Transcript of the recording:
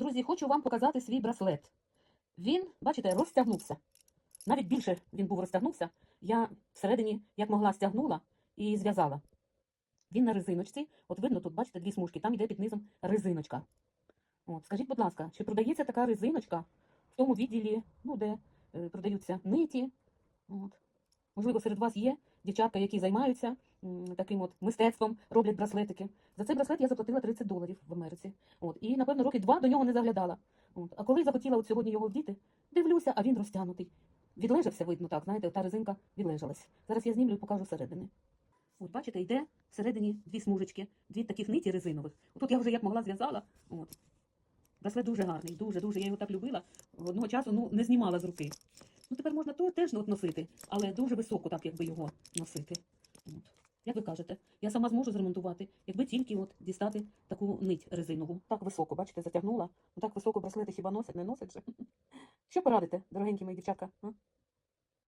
Друзі, хочу вам показати свій браслет. Він, бачите, розтягнувся. Навіть більше він був розтягнувся. Я всередині, як могла, стягнула і зв'язала. Він на резиночці. От видно, тут, бачите, дві смужки, там йде під низом резиночка. От, скажіть, будь ласка, чи продається така резиночка в тому відділі, ну, де е, продаються ниті? От. Можливо, серед вас є дівчатка, які займаються таким от мистецтвом, роблять браслетики. За цей браслет я заплатила 30 доларів в Америці. От. І, напевно, роки два до нього не заглядала. От. А коли захотіла от сьогодні його вдіти, дивлюся, а він розтягнутий. Відлежався, видно, так, знаєте, та резинка відлежалась. Зараз я знімлю і покажу всередини. От, бачите, йде всередині дві смужечки, дві таких ниті резинових. Отут я вже як могла зв'язала. Браслет дуже гарний, дуже-дуже. Я його так любила. Одного часу ну, не знімала з руки. Ну, тепер можна то теж носити, але дуже високо так, якби його носити. От. Як ви кажете, я сама зможу зремонтувати, якби тільки от дістати таку нить резинову. Так високо, бачите, затягнула. Ну так високо браслети хіба носять, не носять же. Що порадите, дорогенькі мої дівчатка?